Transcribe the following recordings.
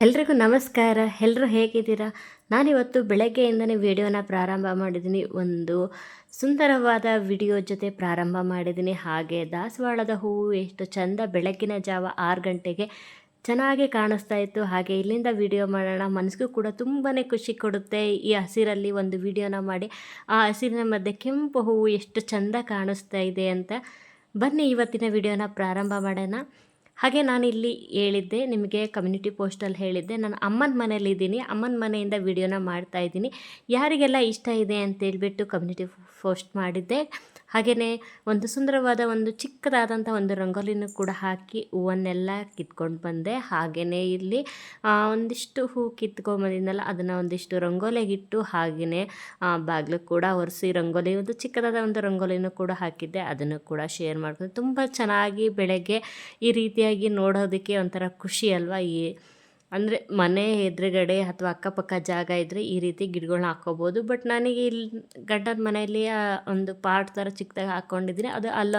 ಎಲ್ರಿಗೂ ನಮಸ್ಕಾರ. ಎಲ್ಲರೂ ಹೇಗಿದ್ದೀರಾ? ನಾನಿವತ್ತು ಬೆಳಗ್ಗೆಯಿಂದನೇ ವಿಡಿಯೋನ ಪ್ರಾರಂಭ ಮಾಡಿದ್ದೀನಿ. ಒಂದು ಸುಂದರವಾದ ವಿಡಿಯೋ ಜೊತೆ ಪ್ರಾರಂಭ ಮಾಡಿದ್ದೀನಿ. ಹಾಗೆ ದಾಸವಾಳದ ಹೂವು ಎಷ್ಟು ಚಂದ ಬೆಳಗ್ಗಿನ ಜಾವ ಆರು ಗಂಟೆಗೆ ಚೆನ್ನಾಗಿ ಕಾಣಿಸ್ತಾ ಇತ್ತು. ಹಾಗೆ ಇಲ್ಲಿಂದ ವಿಡಿಯೋ ಮಾಡೋಣ. ಮನಸ್ಸಿಗೂ ಕೂಡ ತುಂಬಾ ಖುಷಿ ಕೊಡುತ್ತೆ ಈ ಹಸಿರಲ್ಲಿ ಒಂದು ವಿಡಿಯೋನ ಮಾಡಿ. ಆ ಹಸಿರಿನ ಮಧ್ಯೆ ಕೆಂಪು ಹೂವು ಎಷ್ಟು ಚಂದ ಕಾಣಿಸ್ತಾ ಇದೆ ಅಂತ ಬನ್ನಿ ಇವತ್ತಿನ ವಿಡಿಯೋನ ಪ್ರಾರಂಭ ಮಾಡೋಣ. ಹಾಗೆ ನಾನು ಇಲ್ಲಿ ಹೇಳಿದ್ದೆ, ನಿಮಗೆ ಕಮ್ಯುನಿಟಿ ಪೋಸ್ಟಲ್ಲಿ ಹೇಳಿದ್ದೆ. ನಾನು ಅಮ್ಮನ ಮನೇಲಿದ್ದೀನಿ ಅಮ್ಮನ ಮನೆಯಿಂದ ವಿಡಿಯೋನ ಮಾಡ್ತಾ ಇದ್ದೀನಿ. ಯಾರಿಗೆಲ್ಲ ಇಷ್ಟ ಇದೆ ಅಂತೇಳ್ಬಿಟ್ಟು ಕಮ್ಯುನಿಟಿ ಪೋಸ್ಟ್ ಮಾಡಿದ್ದೆ. ಹಾಗೆಯೇ ಒಂದು ಸುಂದರವಾದ ಒಂದು ಚಿಕ್ಕದಾದಂಥ ಒಂದು ರಂಗೋಲಿನೂ ಕೂಡ ಹಾಕಿ ಹೂವನ್ನೆಲ್ಲ ಕಿತ್ಕೊಂಡು ಬಂದೆ. ಹಾಗೆಯೇ ಇಲ್ಲಿ ಒಂದಿಷ್ಟು ಹೂ ಕಿತ್ಕೊಂಡ್ಬಂದಿದ್ನಲ್ಲ ಅದನ್ನು ಒಂದಿಷ್ಟು ರಂಗೋಲಿಗಿಟ್ಟು ಹಾಗೆಯೇ ಬಾಗಿಲು ಕೂಡ ಒರೆಸಿ ರಂಗೋಲಿ, ಒಂದು ಚಿಕ್ಕದಾದ ಒಂದು ರಂಗೋಲಿನೂ ಕೂಡ ಹಾಕಿದ್ದೆ. ಅದನ್ನು ಕೂಡ ಶೇರ್ ಮಾಡ್ಕೊಂಡು ತುಂಬ ಚೆನ್ನಾಗಿ ಬೆಳಗ್ಗೆ ಈ ರೀತಿಯಾಗಿ ನೋಡೋದಕ್ಕೆ ಒಂಥರ ಖುಷಿ ಅಲ್ವಾ ಈ ಅಂದರೆ ಮನೆ ಎದುರುಗಡೆ ಅಥವಾ ಅಕ್ಕಪಕ್ಕ ಜಾಗ ಇದ್ದರೆ ಈ ರೀತಿ ಗಿಡಗಳ್ನ ಹಾಕ್ಕೋಬೋದು. ಬಟ್ ನನಗೆ ಇಲ್ಲಿ ಗಂಡನ ಮನೆಯಲ್ಲಿ ಒಂದು ಪಾಟ್ ಥರ ಚಿಕ್ಕದಾಗಿ ಹಾಕ್ಕೊಂಡಿದ್ದೀನಿ. ಅದು ಅಲ್ಲ,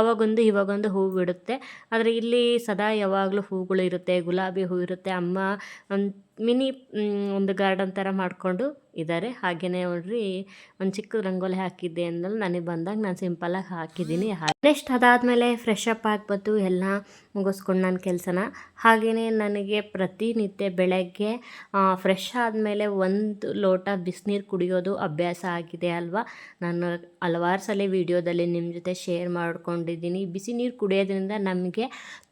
ಅವಾಗೊಂದು ಇವಾಗೊಂದು ಹೂ ಬಿಡುತ್ತೆ. ಆದರೆ ಇಲ್ಲಿ ಸದಾ ಯಾವಾಗಲೂ ಹೂಗಳು ಇರುತ್ತೆ. ಗುಲಾಬಿ ಹೂ ಇರುತ್ತೆ. ಅಮ್ಮ ಒಂದು ಮಿನಿ ಒಂದು ಗಾರ್ಡನ್ ಥರ ಮಾಡಿಕೊಂಡು ಇದ್ದಾರೆ ಹಾಗೆಯೇ ನೋಡ್ರಿ ಒಂದು ಚಿಕ್ಕ ರಂಗೋಲಿ ಹಾಕಿದ್ದೆ ಅಂದಲ್ಲಿ ನನಗೆ ಬಂದಾಗ ನಾನು ಸಿಂಪಲಾಗಿ ಹಾಕಿದ್ದೀನಿ. ನೆಕ್ಸ್ಟ್ ಅದಾದಮೇಲೆ ಫ್ರೆಶ್ ಅಪ್ ಆಗಿಬಿಟ್ಟು ಎಲ್ಲ ಮುಗಿಸ್ಕೊಂಡು ನನ್ನ ಕೆಲಸನ. ಹಾಗೆಯೇ ನನಗೆ ಪ್ರತಿನಿತ್ಯ ಬೆಳಗ್ಗೆ ಫ್ರೆಶ್ ಆದಮೇಲೆ ಒಂದು ಲೋಟ ಬಿಸಿನೀರು ಕುಡಿಯೋದು ಅಭ್ಯಾಸ ಆಗಿದೆ ಅಲ್ವಾ? ನಾನು ಹಲವಾರು ಸಲ ವಿಡಿಯೋದಲ್ಲಿ ನಿಮ್ಮ ಜೊತೆ ಶೇರ್ ಮಾಡ್ಕೊಂಡಿದ್ದೀನಿ. ಬಿಸಿ ನೀರು ಕುಡಿಯೋದ್ರಿಂದ ನಮಗೆ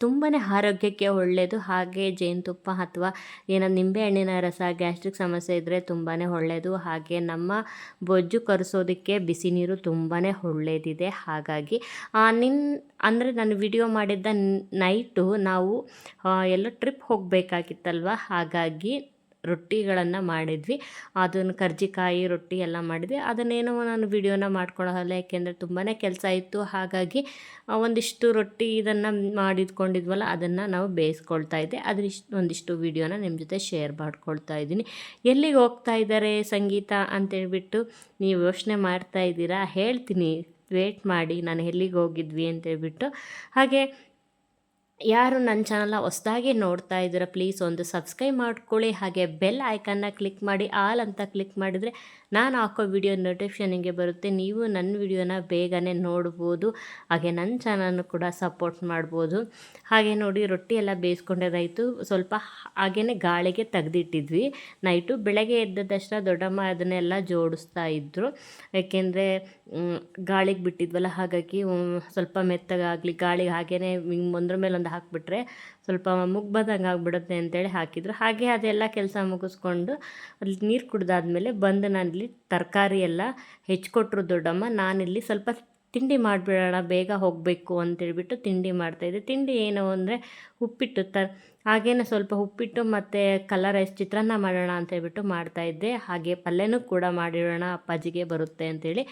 ತುಂಬಾ ಆರೋಗ್ಯಕ್ಕೆ ಒಳ್ಳೆಯದು ಹಾಗೆ ಜೇನುತುಪ್ಪ ಅಥವಾ ಏನೋ ನಿಂಬೆಹಣ್ಣಿನ ರಸ, ಗ್ಯಾಸ್ಟ್ರಿಕ್ ಸಮಸ್ಯೆ ಇದ್ದರೆ ತುಂಬಾ ಒಳ್ಳೆಯದು ಹಾಗೆ ನಮ್ಮ ಬೊಜ್ಜು ಕರೆಸೋದಕ್ಕೆ ಬಿಸಿ ನೀರು ತುಂಬಾ ಒಳ್ಳೆಯದಿದೆ ಹಾಗಾಗಿ ನಿನ್ನ ಅಂದರೆ ನಾನು ವಿಡಿಯೋ ಮಾಡಿದ್ದ ನೈಟು ನಾವು ಎಲ್ಲ ಎಲ್ಲೋ ಟ್ರಿಪ್ ಹೋಗಬೇಕಾಗಿತ್ತಲ್ವ? ಹಾಗಾಗಿ ರೊಟ್ಟಿಗಳನ್ನು ಮಾಡಿದ್ವಿ. ಅದನ್ನು ಕರ್ಜಿಕಾಯಿ ರೊಟ್ಟಿ ಎಲ್ಲ ಮಾಡಿದ್ವಿ. ಅದನ್ನೇನೋ ನಾನು ವಿಡಿಯೋನ ಮಾಡ್ಕೊಳ್ಳೋಲ್ಲ ಯಾಕೆಂದರೆ ತುಂಬಾ ಕೆಲಸ ಇತ್ತು. ಹಾಗಾಗಿ ಒಂದಿಷ್ಟು ರೊಟ್ಟಿ ಇದನ್ನು ಮಾಡಿದ್ಕೊಂಡಿದ್ವಲ್ಲ, ಅದನ್ನು ನಾವು ಬೇಯಿಸ್ಕೊಳ್ತಾ ಇದ್ದೆ. ಅದ್ರ ಇಷ್ಟು, ಒಂದಿಷ್ಟು ವಿಡಿಯೋನ ನಿಮ್ಮ ಜೊತೆ ಶೇರ್ ಮಾಡ್ಕೊಳ್ತಾ ಇದ್ದೀನಿ. ಎಲ್ಲಿಗೆ ಹೋಗ್ತಾ ಇದ್ದಾರೆ ಸಂಗೀತ ಅಂತೇಳ್ಬಿಟ್ಟು ನೀವು ಯೋಚನೆ ಮಾಡ್ತಾ ಇದ್ದೀರಾ? ಹೇಳ್ತೀನಿ. ವೇಟ್ ಮಾಡಿ. ನಾನು ಎಲ್ಲಿಗೆ ಹೋಗಿದ್ವಿ ಅಂತೇಳ್ಬಿಟ್ಟು. ಹಾಗೆ ಯಾರು ನನ್ನ ಚಾನಲ್ನ ಹೊಸ್ದಾಗಿ ನೋಡ್ತಾ ಇದ್ದೀರಾ ಪ್ಲೀಸ್ ಒಂದು ಸಬ್ಸ್ಕ್ರೈಬ್ ಮಾಡ್ಕೊಳ್ಳಿ. ಹಾಗೆ ಬೆಲ್ ಐಕನ್ನ ಕ್ಲಿಕ್ ಮಾಡಿ, ಆಲ್ ಅಂತ ಕ್ಲಿಕ್ ಮಾಡಿದರೆ ನಾನು ಹಾಕೋ ವಿಡಿಯೋ ನೋಟಿಫಿಕೇಷನ್ ನಿಮಗೆ ಬರುತ್ತೆ. ನೀವು ನನ್ನ ವಿಡಿಯೋನ ಬೇಗನೆ ನೋಡ್ಬೋದು. ಹಾಗೆ ನನ್ನ ಚಾನಲ್ನು ಕೂಡ ಸಪೋರ್ಟ್ ಮಾಡ್ಬೋದು. ಹಾಗೆ ನೋಡಿ, ರೊಟ್ಟಿ ಎಲ್ಲ ಬೇಯಿಸ್ಕೊಂಡದಾಯಿತು ಸ್ವಲ್ಪ ಹಾಗೆಯೇ ಗಾಳಿಗೆ ತೆಗೆದಿಟ್ಟಿದ್ವಿ. ನೈಟು ಬೆಳಗ್ಗೆ ಎದ್ದ ತಕ್ಷಣ ದೊಡ್ಡಮ್ಮ ಅದನ್ನೆಲ್ಲ ಜೋಡಿಸ್ತಾ ಇದ್ದರು ಯಾಕೆಂದರೆ ಗಾಳಿಗೆ ಬಿಟ್ಟಿದ್ವಲ್ಲ, ಹಾಗಾಗಿ ಸ್ವಲ್ಪ ಮೆತ್ತಗಾಗಲಿ ಗಾಳಿಗೆ ಹಾಗೇ ಒಂದ್ರ ಮೇಲೆ ಒಂದು ಹಾಕಿಬಿಟ್ರೆ ಸ್ವಲ್ಪ ಮುಗ್ಬದಂಗೆ ಆಗಿಬಿಡುತ್ತೆ ಅಂತೇಳಿ ಹಾಕಿದ್ರು. ಹಾಗೆ ಅದೆಲ್ಲ ಕೆಲಸ ಮುಗಿಸ್ಕೊಂಡು ಅಲ್ಲಿ ನೀರು ಕುಡ್ದಾದ್ಮೇಲೆ ಬಂದು ನಾನಿಲ್ಲಿ ತರಕಾರಿ ಎಲ್ಲ ಹೆಚ್ಚಿಕೊಟ್ರು ದೊಡ್ಡಮ್ಮ. ನಾನಿಲ್ಲಿ ಸ್ವಲ್ಪ ತಿಂಡಿ ಮಾಡಿಬಿಡೋಣ, ಬೇಗ ಹೋಗಬೇಕು ಅಂತೇಳ್ಬಿಟ್ಟು ತಿಂಡಿ ಮಾಡ್ತಾಯಿದ್ದೆ ತಿಂಡಿ ಏನು ಅಂದರೆ ಉಪ್ಪಿಟ್ಟು ತ ಹಾಗೇನೆ ಸ್ವಲ್ಪ ಉಪ್ಪಿಟ್ಟು ಮತ್ತು ಕಲರ್ ರೈಸ್ ಚಿತ್ರಾನ್ನ ಮಾಡೋಣ ಅಂತೇಳ್ಬಿಟ್ಟು ಮಾಡ್ತಾಯಿದ್ದೆ ಹಾಗೆ ಪಲ್ಯನೂ ಕೂಡ ಮಾಡಿಡೋಣ ಅಪ್ಪಾಜಿಗೆ ಬರುತ್ತೆ ಅಂತೇಳಿ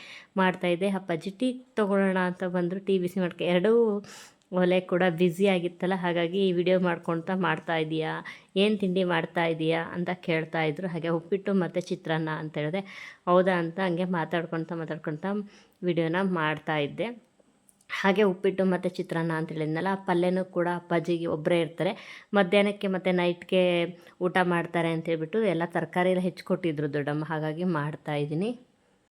ಮಾಡ್ತಾಯಿದ್ದೆ ಅಪ್ಪಾಜಿ ಟೀ ತೊಗೊಳ್ಳೋಣ ಅಂತ ಬಂದರು. ಟೀ ಬಿಸಿ ಮಾಡ್ಕೊ, ಎರಡೂ ಒಲೆ ಕೂಡ ಬ್ಯುಸಿ ಆಗಿತ್ತಲ್ಲ, ಹಾಗಾಗಿ ಈ ವಿಡಿಯೋ ಮಾಡ್ಕೊಳ್ತಾ ಮಾಡ್ತಾ ಇದೀಯಾ? ಏನು ತಿಂಡಿ ಮಾಡ್ತಾ ಇದೀಯಾ? ಅಂತ ಕೇಳ್ತಾ ಇದ್ರು. ಹಾಗೆ ಉಪ್ಪಿಟ್ಟು ಮತ್ತು ಚಿತ್ರಾನ್ನ ಅಂತ ಹೇಳಿದೆ. ಹೌದಾ ಅಂತ ಹಂಗೆ ಮಾತಾಡ್ಕೊಳ್ತಾ ಮಾತಾಡ್ಕೊಳ್ತಾ ವಿಡಿಯೋನ ಮಾಡ್ತಾ ಇದ್ದೆ. ಹಾಗೆ ಉಪ್ಪಿಟ್ಟು ಮತ್ತು ಚಿತ್ರಾನ್ನ ಅಂತ ಹೇಳಿದ್ನಲ್ಲ ಪಲ್ಯನೂ ಕೂಡ ಅಪ್ಪಾಜಿಗೆ ಒಬ್ಬರೇ ಇರ್ತಾರೆ. ಮಧ್ಯಾಹ್ನಕ್ಕೆ ಮತ್ತು ನೈಟ್ಗೆ ಊಟ ಮಾಡ್ತಾರೆ ಅಂತೇಳ್ಬಿಟ್ಟು ಎಲ್ಲ ತರಕಾರಿ ಎಲ್ಲ ಹೆಚ್ಚಿಕೊಟ್ಟಿದ್ರು ದೊಡ್ಡಮ್ಮ. ಹಾಗಾಗಿ ಮಾಡ್ತಾ ಇದ್ದೀನಿ.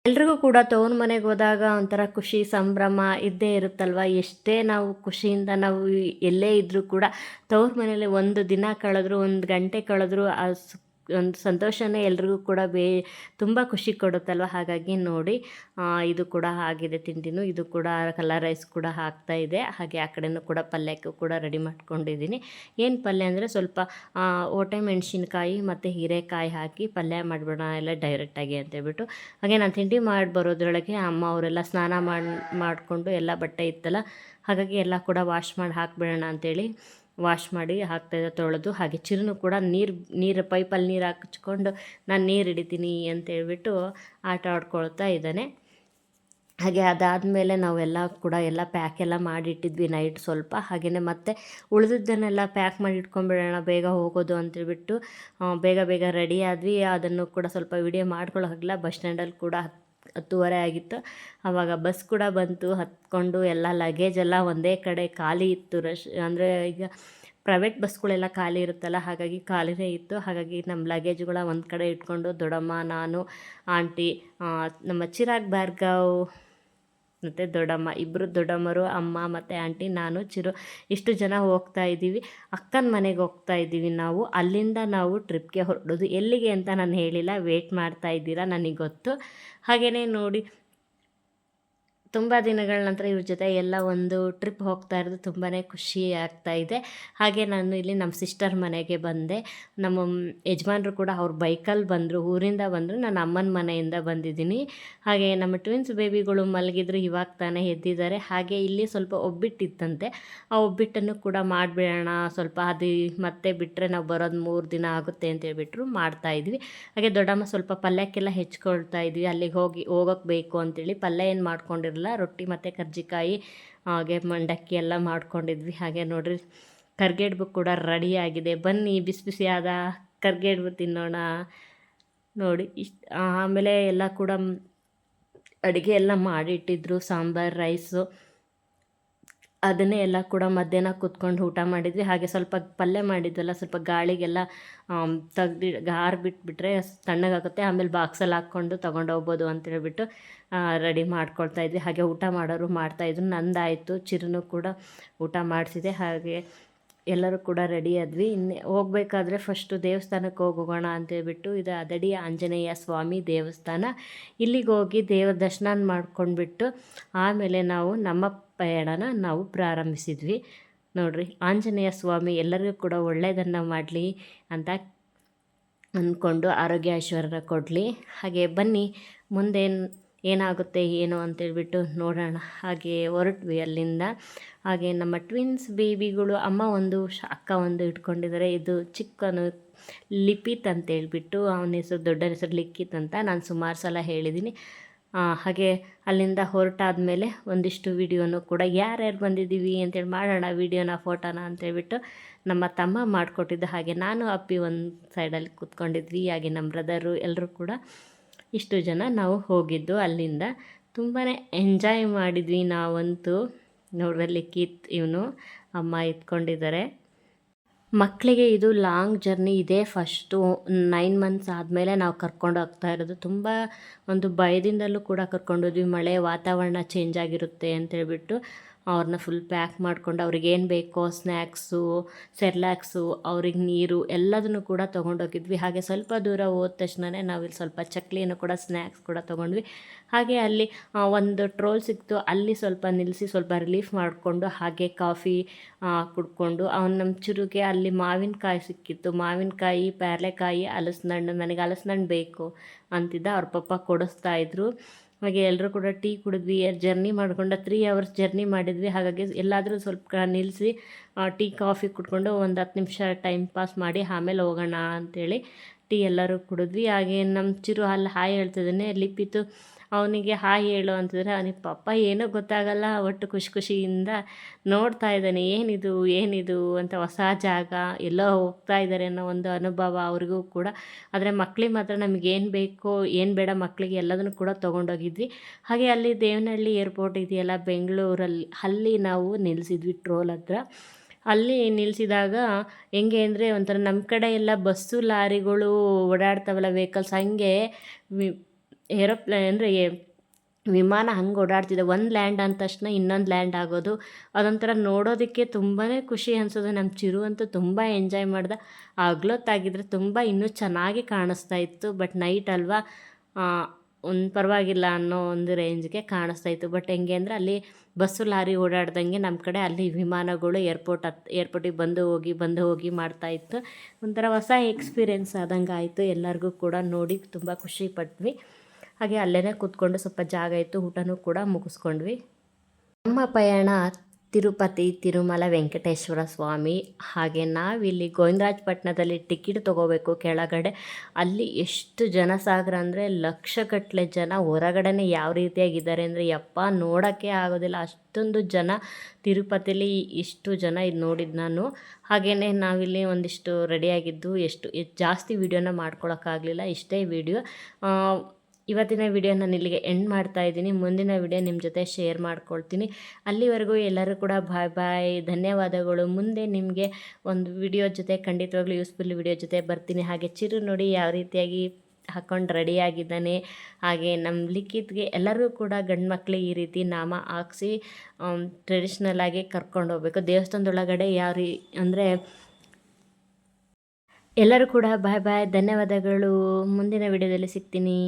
ಎಲ್ರಿಗೂ ಕೂಡ ತವ್ರ ಮನೆಗೆ ಹೋದಾಗ ಒಂಥರ ಖುಷಿ, ಸಂಭ್ರಮ ಇದ್ದೇ ಇರುತ್ತಲ್ವ? ಎಷ್ಟೇ ನಾವು ಖುಷಿಯಿಂದ ನಾವು ಎಲ್ಲೇ ಇದ್ದರೂ ಕೂಡ ತವ್ರ ಮನೇಲಿ ಒಂದು ದಿನ ಕಳೆದ್ರು, ಒಂದು ಗಂಟೆ ಕಳೆದ್ರು, ಆ ಒಂದು ಸಂತೋಷನೇ ಎಲ್ರಿಗೂ ಕೂಡ ಬೇ ತುಂಬ ಖುಷಿ ಕೊಡುತ್ತಲ್ವ? ಹಾಗಾಗಿ ನೋಡಿ ಇದು ಕೂಡ ಆಗಿದೆ ತಿಂಡಿನೂ. ಇದು ಕೂಡ ಕಲರ್ ರೈಸ್ ಕೂಡ ಹಾಕ್ತಾ ಇದೆ. ಹಾಗೆ ಆ ಕಡೆನೂ ಕೂಡ ಪಲ್ಯಕ್ಕೂ ಕೂಡ ರೆಡಿ ಮಾಡ್ಕೊಂಡಿದ್ದೀನಿ. ಏನು ಪಲ್ಯ ಅಂದರೆ ಸ್ವಲ್ಪ ಓಟೆ ಮೆಣಸಿನ್ಕಾಯಿ ಮತ್ತು ಹೀರೆಕಾಯಿ ಹಾಕಿ ಪಲ್ಯ ಮಾಡಿಬಿಡೋಣ ಎಲ್ಲ ಡೈರೆಕ್ಟಾಗಿ ಅಂತೇಳ್ಬಿಟ್ಟು ಹಾಗೆ ನಾನು ತಿಂಡಿ ಮಾಡಿ ಬರೋದ್ರೊಳಗೆ ಅಮ್ಮ ಅವರೆಲ್ಲ ಸ್ನಾನ ಮಾಡಿ, ಮಾಡಿಕೊಂಡು ಎಲ್ಲ ಬಟ್ಟೆ ಇತ್ತಲ್ಲ, ಹಾಗಾಗಿ ಎಲ್ಲ ಕೂಡ ವಾಶ್ ಮಾಡಿ ಹಾಕಿಬಿಡೋಣ ಅಂತೇಳಿ ವಾಶ್ ಮಾಡಿ ಹಾಕ್ತಾಯಿದ್ದೆ ತೊಳೆದು. ಹಾಗೆ ಚಿರನು ಕೂಡ ನೀರು ನೀರು, ಪೈಪಲ್ಲಿ ನೀರು ಹಾಕಿಸ್ಕೊಂಡು ನಾನು ನೀರು ಹಿಡಿತೀನಿ ಅಂತೇಳ್ಬಿಟ್ಟು ಆಟ ಆಡ್ಕೊಳ್ತಾ ಇದ್ದಾನೆ. ಹಾಗೆ ಅದಾದಮೇಲೆ ನಾವೆಲ್ಲ ಕೂಡ ಎಲ್ಲ ಪ್ಯಾಕ್ ಎಲ್ಲ ಮಾಡಿಟ್ಟಿದ್ವಿ ನೈಟ್ ಸ್ವಲ್ಪ. ಹಾಗೆಯೇ ಮತ್ತೆ ಉಳಿದಿದ್ದನ್ನೆಲ್ಲ ಪ್ಯಾಕ್ ಮಾಡಿ ಇಟ್ಕೊಂಡ್ಬಿಡೋಣ, ಬೇಗ ಹೋಗೋದು ಅಂತೇಳ್ಬಿಟ್ಟು ಬೇಗ ಬೇಗ ರೆಡಿ ಆದ್ವಿ. ಅದನ್ನು ಕೂಡ ಸ್ವಲ್ಪ ವಿಡಿಯೋ ಮಾಡ್ಕೊಳ್ಳೋ ಹಾಗಿಲ್ಲ ಬಸ್ ಸ್ಟ್ಯಾಂಡಲ್ಲಿ ಕೂಡ ಹತ್ತುವರೆ ಆಗಿತ್ತು. ಆವಾಗ ಬಸ್ ಕೂಡ ಬಂತು, ಹತ್ಕೊಂಡು ಎಲ್ಲ ಲಗೇಜ್ ಎಲ್ಲ ಒಂದೇ ಕಡೆ ಖಾಲಿ ಇತ್ತು ರಶ್ ಅಂದರೆ ಈಗ ಪ್ರೈವೇಟ್ ಬಸ್ಗಳೆಲ್ಲ ಖಾಲಿ ಇರುತ್ತಲ್ಲ, ಹಾಗಾಗಿ ಖಾಲಿನೇ ಇತ್ತು. ಹಾಗಾಗಿ ನಮ್ಮ ಲಗೇಜ್ಗಳ ಒಂದು ಕಡೆ ಇಟ್ಕೊಂಡು ದೊಡ್ಡಮ್ಮ, ನಾನು ಆಂಟಿ ನಮ್ಮ ಚಿರಾಗ್ ಭಾರ್ಗವ್ ಮತ್ತು ದೊಡ್ಡಮ್ಮ ಇಬ್ಬರು ದೊಡ್ಡಮ್ಮರು, ಅಮ್ಮ ಮತ್ತು ಆಂಟಿ, ನಾನು, ಚಿರು, ಇಷ್ಟು ಜನ ಹೋಗ್ತಾ ಇದ್ದೀವಿ. ಅಕ್ಕನ ಮನೆಗೆ ಹೋಗ್ತಾ ಇದ್ದೀವಿ ನಾವು. ಅಲ್ಲಿಂದ ನಾವು ಟ್ರಿಪ್ಗೆ ಹೊರಡೋದು. ಎಲ್ಲಿಗೆ ಅಂತ ನಾನು ಹೇಳಿಲ್ಲ. ವೇಟ್ ಮಾಡ್ತಾ ಇದ್ದೀರಾ ನನಗೆ ಗೊತ್ತು. ಹಾಗೆಯೇ ನೋಡಿ. ತುಂಬ ದಿನಗಳ ನಂತರ ಇವ್ರ ಜೊತೆ ಎಲ್ಲ ಒಂದು ಟ್ರಿಪ್ ಹೋಗ್ತಾ ಇರೋದು ತುಂಬಾ ಖುಷಿ ಆಗ್ತಾ ಇದೆ. ಹಾಗೆ ನಾನು ಇಲ್ಲಿ ನಮ್ಮ ಸಿಸ್ಟರ್ ಮನೆಗೆ ಬಂದೆ. ನಮ್ಮ ಯಜಮಾನ್ರು ಕೂಡ ಅವ್ರ ಬೈಕಲ್ಲಿ ಬಂದರು, ಊರಿಂದ ಬಂದರು. ನಾನು ಅಮ್ಮನ ಮನೆಯಿಂದ ಬಂದಿದ್ದೀನಿ. ಹಾಗೆ ನಮ್ಮ ಟ್ವಿನ್ಸ್ ಬೇಬಿಗಳು ಮಲಗಿದ್ರು, ಇವಾಗ ತಾನೇ ಎದ್ದಿದ್ದಾರೆ. ಹಾಗೆ ಇಲ್ಲಿ ಸ್ವಲ್ಪ ಒಬ್ಬಿಟ್ಟಿತ್ತಂತೆ. ಆ ಒಬ್ಬಿಟ್ಟನ್ನು ಕೂಡ ಮಾಡಿಬಿಡೋಣ, ಸ್ವಲ್ಪ ಅದು ಮತ್ತೆ ಬಿಟ್ಟರೆ ನಾವು ಬರೋದು ಮೂರು ದಿನ ಆಗುತ್ತೆ ಅಂತ ಹೇಳ್ಬಿಟ್ರು ಮಾಡ್ತಾ ಇದ್ವಿ. ಹಾಗೆ ದೊಡ್ಡಮ್ಮ ಸ್ವಲ್ಪ ಪಲ್ಯಕ್ಕೆಲ್ಲ ಹೆಚ್ಕೊಳ್ತಾ ಇದ್ವಿ. ಅಲ್ಲಿಗೆ ಹೋಗಿ ಹೋಗೋಕ್ಕೆ ಬೇಕು ಅಂತೇಳಿ ಪಲ್ಯ ಏನು ಮಾಡ್ಕೊಂಡಿರಲಿಲ್ಲ ರೊಟ್ಟಿ ಮತ್ತು ಕರ್ಜಿಕಾಯಿ, ಹಾಗೆ ಮಂಡಕ್ಕಿ ಎಲ್ಲ ಮಾಡ್ಕೊಂಡಿದ್ವಿ. ಹಾಗೆ ನೋಡಿರಿ, ಕರ್ಗೆಡ್ಬು ಕೂಡ ರೆಡಿ ಆಗಿದೆ. ಬನ್ನಿ, ಬಿಸಿ ಬಿಸಿಯಾದ ಕರ್ಗೆಡ್ಬು ತಿನ್ನೋಣ. ನೋಡಿ, ಇಷ್ಟು, ಆಮೇಲೆ ಎಲ್ಲ ಕೂಡ ಅಡುಗೆ ಎಲ್ಲ ಮಾಡಿಟ್ಟಿದ್ರು, ಸಾಂಬಾರು ರೈಸು ಅದನ್ನೇ ಎಲ್ಲ ಕೂಡ ಮಧ್ಯಾಹ್ನ ಕೂತ್ಕೊಂಡು ಊಟ ಮಾಡಿದ್ವಿ. ಹಾಗೆ ಸ್ವಲ್ಪ ಪಲ್ಯ ಮಾಡಿದ್ವಲ್ಲ, ಸ್ವಲ್ಪ ಗಾಳಿಗೆಲ್ಲ ತೆಗ್ದು, ಗಾರ್ ಬಿಟ್ಬಿಟ್ರೆ ತಣ್ಣಗಾಗುತ್ತೆ. ಆಮೇಲೆ ಬಾಕ್ಸಲ್ಲಿ ಹಾಕ್ಕೊಂಡು ತೊಗೊಂಡು ಹೋಗ್ಬೋದು ಅಂತ ಹೇಳ್ಬಿಟ್ಟು ರೆಡಿ ಮಾಡ್ಕೊಳ್ತಾ ಇದ್ವಿ. ಹಾಗೆ ಊಟ ಮಾಡೋರು ಮಾಡ್ತಾಯಿದ್ರು ನಂದಾಯಿತು. ಚಿರನು ಕೂಡ ಊಟ ಮಾಡಿಸಿದೆ ಹಾಗೆ ಎಲ್ಲರೂ ಕೂಡ ರೆಡಿ ಆದ್ವಿ. ಇನ್ನು ಹೋಗಬೇಕಾದ್ರೆ ಫಸ್ಟು ದೇವಸ್ಥಾನಕ್ಕೆ ಹೋಗೋಣ ಅಂತೇಳ್ಬಿಟ್ಟು ಇದು ಅದಡಿ ಆಂಜನೇಯ ಸ್ವಾಮಿ ದೇವಸ್ಥಾನ. ಇಲ್ಲಿಗೆ ಹೋಗಿ ದೇವರ ದರ್ಶನ ಮಾಡ್ಕೊಂಡ್ಬಿಟ್ಟು ಆಮೇಲೆ ನಾವು ನಮ್ಮ ಪ್ರಯಾಣನ ನಾವು ಪ್ರಾರಂಭಿಸಿದ್ವಿ. ನೋಡ್ರಿ, ಆಂಜನೇಯ ಸ್ವಾಮಿ ಎಲ್ಲರಿಗೂ ಕೂಡ ಒಳ್ಳೆಯದನ್ನು ಮಾಡಲಿ ಅಂತ ಅಂದ್ಕೊಂಡು ಆರೋಗ್ಯ ಐಶ್ವರ್ಯ ಕೊಡಲಿ. ಹಾಗೆ ಬನ್ನಿ ಮುಂದೆ ಏನಾಗುತ್ತೆ, ಏನು ಅಂತೇಳ್ಬಿಟ್ಟು ನೋಡೋಣ. ಹಾಗೆ ಹೊರಟ್ವಿ ಅಲ್ಲಿಂದ. ಹಾಗೆ ನಮ್ಮ ಟ್ವಿನ್ಸ್ ಬೇಬಿಗಳು ಅಮ್ಮ ಒಂದು ಅಕ್ಕ ಒಂದು ಇಟ್ಕೊಂಡಿದ್ದಾರೆ. ಇದು ಚಿಕ್ಕನು ಲಿಪಿತ್ ಅಂತ ಹೇಳ್ಬಿಟ್ಟು ಅವನ ಹೆಸರು ದೊಡ್ಡ ಹೆಸರು ಲಿಖಿತ್ ಅಂತ ನಾನು ಸುಮಾರು ಸಲ ಹೇಳಿದ್ದೀನಿ ಹಾಗೆ ಅಲ್ಲಿಂದ ಹೊರಟಾದ ಮೇಲೆ ಒಂದಿಷ್ಟು ವಿಡಿಯೋನು ಕೂಡ ಯಾರ್ಯಾರು ಬಂದಿದ್ದೀವಿ ಅಂತೇಳಿ ಮಾಡೋಣ, ವಿಡಿಯೋನ, ಫೋಟೋನ ಅಂತೇಳ್ಬಿಟ್ಟು ನಮ್ಮ ತಮ್ಮ ಮಾಡಿಕೊಟ್ಟಿದ್ದ ಹಾಗೆ ನಾನು ಅಪ್ಪಿ ಒಂದು ಸೈಡಲ್ಲಿ ಕೂತ್ಕೊಂಡಿದ್ವಿ. ಹಾಗೆ ನಮ್ಮ ಬ್ರದರು ಎಲ್ಲರೂ ಕೂಡ ಇಷ್ಟು ಜನ ನಾವು ಹೋಗಿದ್ದು ಅಲ್ಲಿಂದ. ತುಂಬಾ ಎಂಜಾಯ್ ಮಾಡಿದ್ವಿ ನಾವಂತೂ. ನೋಡ್ರಲ್ಲಿ ಕಿತ್ ಇವನು, ಅಮ್ಮ ಎತ್ಕೊಂಡಿದ್ದಾರೆ. ಮಕ್ಕಳಿಗೆ ಇದು ಲಾಂಗ್ ಜರ್ನಿ ಇದೆ ಫಸ್ಟು ನೈನ್ ಮಂತ್ಸ್ ಆದಮೇಲೆ ನಾವು ಕರ್ಕೊಂಡು ಹೋಗ್ತಾ ಇರೋದು. ತುಂಬ ಒಂದು ಭಯದಿಂದಲೂ ಕೂಡ ಕರ್ಕೊಂಡೋದ್ವಿ ಮಳೆ ವಾತಾವರಣ ಚೇಂಜ್ ಆಗಿರುತ್ತೆ ಅಂತೇಳ್ಬಿಟ್ಟು. ಅವ್ರನ್ನ ಫುಲ್ ಪ್ಯಾಕ್ ಮಾಡಿಕೊಂಡು ಅವ್ರಿಗೇನು ಬೇಕೋ ಸ್ನ್ಯಾಕ್ಸು ಸೆರ್ಲ್ಯಾಕ್ಸು ಅವ್ರಿಗೆ ನೀರು ಎಲ್ಲದನ್ನು ಕೂಡ ತೊಗೊಂಡೋಗಿದ್ವಿ ಹಾಗೆ ಸ್ವಲ್ಪ ದೂರ ಹೋದ ತಕ್ಷಣವೇ ನಾವಿಲ್ಲಿ ಸ್ವಲ್ಪ ಚಕ್ಲಿಯನ್ನು ಕೂಡ ಸ್ನ್ಯಾಕ್ಸ್ ಕೂಡ ತೊಗೊಂಡ್ವಿ. ಹಾಗೆ ಅಲ್ಲಿ ಒಂದು ಟ್ರೋಲ್ ಸಿಕ್ತು. ಅಲ್ಲಿ ಸ್ವಲ್ಪ ನಿಲ್ಲಿಸಿ ಸ್ವಲ್ಪ ರಿಲೀಫ್ ಮಾಡಿಕೊಂಡು ಹಾಗೆ ಕಾಫಿ ಕುಡ್ಕೊಂಡು ಅವ್ನು ನಮ್ಮ ಚುರುಗೆ ಅಲ್ಲಿ ಮಾವಿನಕಾಯಿ ಸಿಕ್ಕಿತ್ತು. ಮಾವಿನಕಾಯಿ, ಪ್ಯಾರ್ಲೆಕಾಯಿ ಹಣ್ಣು ನನಗೆ ಹಣ್ಣು ಬೇಕು ಅಂತಿದ್ದ ಅವ್ರ ಪಪ್ಪ ಕೊಡಿಸ್ತಾ ಇದ್ರು. ಹಾಗೆ ಎಲ್ಲರೂ ಕೂಡ ಟೀ ಕುಡಿದ್ವಿ ಜರ್ನಿ ಮಾಡ್ಕೊಂಡ ತ್ರೀ ಅವರ್ಸ್ ಜರ್ನಿ ಮಾಡಿದ್ವಿ. ಹಾಗಾಗಿ ಎಲ್ಲಾದರೂ ಸ್ವಲ್ಪ ನಿಲ್ಲಿಸಿ ಟೀ, ಕಾಫಿ ಕುಡ್ಕೊಂಡು ಒಂದು ಹತ್ತು ನಿಮಿಷ ಟೈಮ್ ಪಾಸ್ ಮಾಡಿ ಆಮೇಲೆ ಹೋಗೋಣ ಅಂತೇಳಿ ಟೀ ಎಲ್ಲರೂ ಕುಡಿದ್ವಿ. ಹಾಗೆ ನಮ್ಮ ಚಿರು ಅಲ್ಲಿ ಹಾಯ್ ಹೇಳ್ತಿದ್ದಾನೆ. ಲಿಪಿತು ಅವನಿಗೆ ಹಾಯ್ ಹೇಳು ಅಂತಂದರೆ ಅವನಿಗೆ ಪಾಪ ಏನೂ ಗೊತ್ತಾಗಲ್ಲ, ಒಟ್ಟು ಖುಷಿ ಖುಷಿಯಿಂದ ನೋಡ್ತಾ ಇದ್ದಾನೆ. ಏನಿದು ಏನಿದು ಅಂತ ಹೊಸ ಜಾಗ, ಎಲ್ಲೋ ಹೋಗ್ತಾ ಇದ್ದಾರೆ ಅನ್ನೋ ಒಂದು ಅನುಭವ ಅವ್ರಿಗೂ ಕೂಡ. ಆದರೆ ಮಕ್ಳಿಗೆ ಮಾತ್ರ ನಮಗೇನು ಬೇಕೋ, ಏನು ಬೇಡ ಮಕ್ಕಳಿಗೆ ಎಲ್ಲದನ್ನು ಕೂಡ ತೊಗೊಂಡೋಗಿದ್ವಿ. ಹಾಗೆ ಅಲ್ಲಿ ದೇವನಹಳ್ಳಿ ಏರ್ಪೋರ್ಟ್ ಇದೆಯಲ್ಲ, ಬೆಂಗಳೂರಲ್ಲಿ, ಅಲ್ಲಿ ನಾವು ನಿಲ್ಲಿಸಿದ್ವಿ ಟ್ರೋಲ್ ಹತ್ರ. ಅಲ್ಲಿ ನಿಲ್ಲಿಸಿದಾಗ ಹೆಂಗೆ ಅಂದರೆ ಒಂಥರ ನಮ್ಮ ಕಡೆ ಎಲ್ಲ ಬಸ್ಸು ಲಾರಿಗಳು ಓಡಾಡ್ತಾವಲ್ಲ ವೆಹಿಕಲ್ಸ್ ಹಾಗೆ ವಿ ಏರೋಪ್ಲೇ ಅಂದರೆ ವಿಮಾನ ಹಂಗೆ ಓಡಾಡ್ತಿದೆ. ಒಂದು ಲ್ಯಾಂಡ್ ಅಂದ ತಕ್ಷಣ ಇನ್ನೊಂದು ಲ್ಯಾಂಡ್ ಆಗೋದು. ಅದೊಂಥರ ನೋಡೋದಕ್ಕೆ ತುಂಬಾ ಖುಷಿ ಅನಿಸೋದು ನಮ್ಮ ಚಿರು ಅಂತೂ ತುಂಬ ಎಂಜಾಯ್ ಮಾಡ್ದೆ. ಹಗ್ಲೊತ್ತಾಗಿದ್ರೆ ತುಂಬ ಇನ್ನೂ ಚೆನ್ನಾಗಿ ಕಾಣಿಸ್ತಾ ಇತ್ತು. ಬಟ್ ನೈಟ್ ಅಲ್ವಾ? ಒಂದು ಪರವಾಗಿಲ್ಲ ಅನ್ನೋ ಒಂದು ರೇಂಜ್ಗೆ ಕಾಣಿಸ್ತಾ ಇತ್ತು. ಬಟ್ ಹೆಂಗೆ ಅಂದರೆ ಅಲ್ಲಿ ಬಸ್ಸು ಲಾರಿ ಓಡಾಡ್ದಂಗೆ ನಮ್ಮ ಕಡೆ ಅಲ್ಲಿ ವಿಮಾನಗಳು ಏರ್ಪೋರ್ಟ್ ಹತ್, ಏರ್ಪೋರ್ಟಿಗೆ ಬಂದು ಹೋಗಿ ಬಂದು ಹೋಗಿ ಮಾಡ್ತಾ ಇತ್ತು. ಒಂಥರ ಹೊಸ ಎಕ್ಸ್ಪೀರಿಯೆನ್ಸ್ ಆದಂಗೆ ಆಯಿತು ಎಲ್ಲರಿಗೂ ಕೂಡ ನೋಡಿ ತುಂಬ ಖುಷಿ ಪಟ್ವಿ. ಹಾಗೆ ಅಲ್ಲೇ ಕೂತ್ಕೊಂಡು ಸ್ವಲ್ಪ ಜಾಗ ಇತ್ತು, ಊಟನೂ ಕೂಡ ಮುಗಿಸ್ಕೊಂಡ್ವಿ. ನಮ್ಮ ಪಯಣ ತಿರುಪತಿ ತಿರುಮಲ ವೆಂಕಟೇಶ್ವರ ಸ್ವಾಮಿ. ಹಾಗೆ ನಾವಿಲ್ಲಿ ಗೋವಿಂದರಾಜಪಟ್ಟಣದಲ್ಲಿ ಟಿಕೆಟ್ ತೊಗೋಬೇಕು ಕೆಳಗಡೆ. ಅಲ್ಲಿ ಎಷ್ಟು ಜನ ಸಾಗರ ಅಂದರೆ ಲಕ್ಷಗಟ್ಟಲೆ ಜನ ಹೊರಗಡೆನೇ ಯಾವ ರೀತಿಯಾಗಿದ್ದಾರೆ ಅಂದರೆ, ಯಪ್ಪ ನೋಡೋಕ್ಕೆ ಆಗೋದಿಲ್ಲ. ಅಷ್ಟೊಂದು ಜನ ತಿರುಪತಿಲಿ ಇಷ್ಟು ಜನ ಇದು ನೋಡಿದ್ದು ನಾನು. ಹಾಗೆಯೇ ನಾವಿಲ್ಲಿ ಒಂದಿಷ್ಟು ರೆಡಿಯಾಗಿದ್ದು ಎಷ್ಟು ಜಾಸ್ತಿ ವೀಡಿಯೋನ ಮಾಡ್ಕೊಳಕ್ಕಾಗಲಿಲ್ಲ ಇಷ್ಟೇ ವೀಡಿಯೋ ಇವತ್ತಿನ ವಿಡಿಯೋ ನಾನು ಇಲ್ಲಿಗೆ ಎಂಡ್ ಮಾಡ್ತಾ ಇದ್ದೀನಿ. ಮುಂದಿನ ವಿಡಿಯೋ ನಿಮ್ಮ ಜೊತೆ ಶೇರ್ ಮಾಡ್ಕೊಳ್ತೀನಿ. ಅಲ್ಲಿವರೆಗೂ ಎಲ್ಲರೂ ಕೂಡ ಬಾಯ್ ಬಾಯ್ ಧನ್ಯವಾದಗಳು. ಮುಂದೆ ನಿಮಗೆ ಒಂದು ವಿಡಿಯೋ ಜೊತೆ, ಖಂಡಿತವಾಗ್ಲೂ ಯೂಸ್ಫುಲ್ ವಿಡಿಯೋ ಜೊತೆ ಬರ್ತೀನಿ. ಹಾಗೆ ಚಿರು ನೋಡಿ ಯಾವ ರೀತಿಯಾಗಿ ಹಾಕೊಂಡು ರೆಡಿಯಾಗಿದ್ದಾನೆ ಹಾಗೆ ನಮ್ಮ ಲಿಖಿತ್ಗೆ ಎಲ್ಲರೂ ಕೂಡ ಗಂಡು ಮಕ್ಕಳಿಗೆ ಈ ರೀತಿ ನಾಮ ಹಾಕ್ಸಿ ಟ್ರೆಡಿಷ್ನಲ್ ಆಗಿ ಕರ್ಕೊಂಡು ಹೋಗ್ಬೇಕು. ದೇವಸ್ಥಾನದೊಳಗಡೆ ಯಾವ ರೀ ಅಂದರೆ ಎಲ್ಲರೂ ಕೂಡ ಬಾಯ್ ಬಾಯ್ ಧನ್ಯವಾದಗಳು. ಮುಂದಿನ ವಿಡಿಯೋದಲ್ಲಿ ಸಿಗ್ತೀನಿ.